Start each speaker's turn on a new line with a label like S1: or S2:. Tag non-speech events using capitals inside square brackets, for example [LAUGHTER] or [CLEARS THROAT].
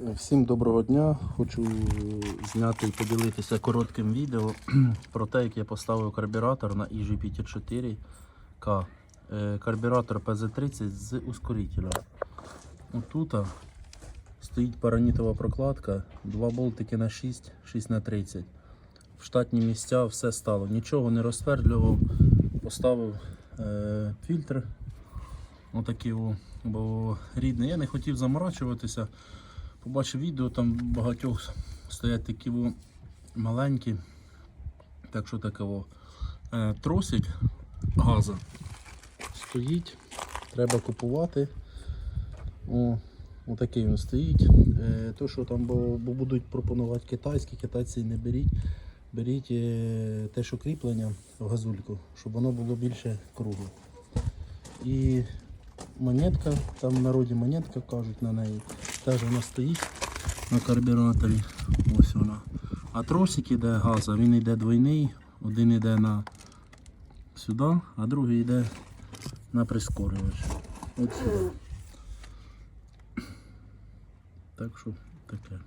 S1: Всім доброго дня. Хочу зняти і поділитися коротким відео [CLEARS THROAT] про те, як я поставив карбюратор на EG54K. Е, Карбюратор PZ30 з ускорителем. Отут стоїть паранітова прокладка, два болтики на 6, 6 на 30. В штатні місця все стало. Нічого не розсвердлював, поставив е, фільтр. Отакий, бо рідний. Я не хотів заморачуватися. Побачив відео, там багатьох стоять такі маленькі. Так що таке о. Е, тросик газа стоїть. Треба купувати. О, отакий він стоїть. Е, то, що там бо, будуть пропонувати китайські, китайці не беріть. Беріть е, те, що кріплення в газульку, щоб воно було більше кругле. І монетка, там в народі монетка кажуть на неї. Теж вона стоїть на карбюраторі. Ось вона. А тросик іде газа, він йде двойний, один йде на сюди, а другий йде на прискорювач. От сюди. Так що таке.